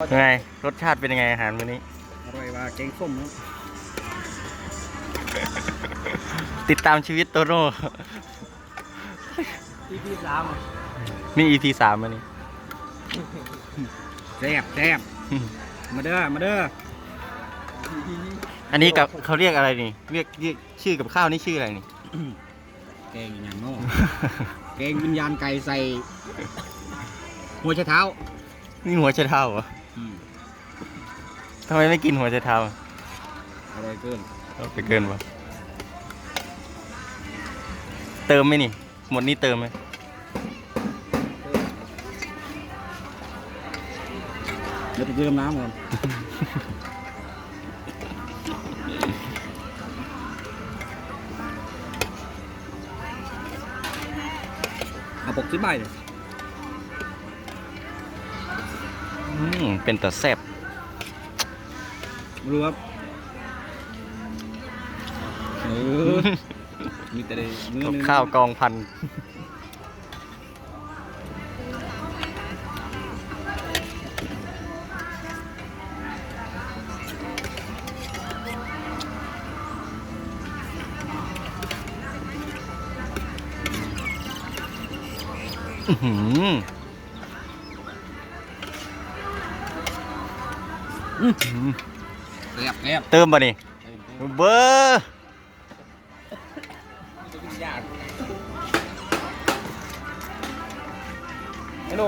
ยังไงรสชาติเป็นยังไงอาหารมื้อนี้ อร่อยว่าแกงส้มครับติดตามชีวิตโตโน่ EP สามนี่ EP สามอันนี้แซ่บแซ่บมาเด้อมาเด้ออันนี้กับเขาเรียกอะไรนี่ เรียกเรียกชื่อกับข้าวนี่ชื่ออะไรนี่ แกงอย่างโน่แกงวิญญาณไก่ใส่หัวไชเท้า นี่หัวไชเท้าเหรออืม ทำไมไม่กินหัวไชเท้าอร่อยเกินเอาไปเกินวะเติมไหมนี่ หมดนี่เติมไหมเดี๋ยวไปเติมน้ำก่อนเอาปกสิบใบเลย อืมเป็นแต่แซ่บ ไม่รู้ครับเออมีแต่เนื้อกับเนื้อข้าวกองพันอื้อหือ แซ่บแซ่บเติมป่ะนี่เบอร์ฮัลโหล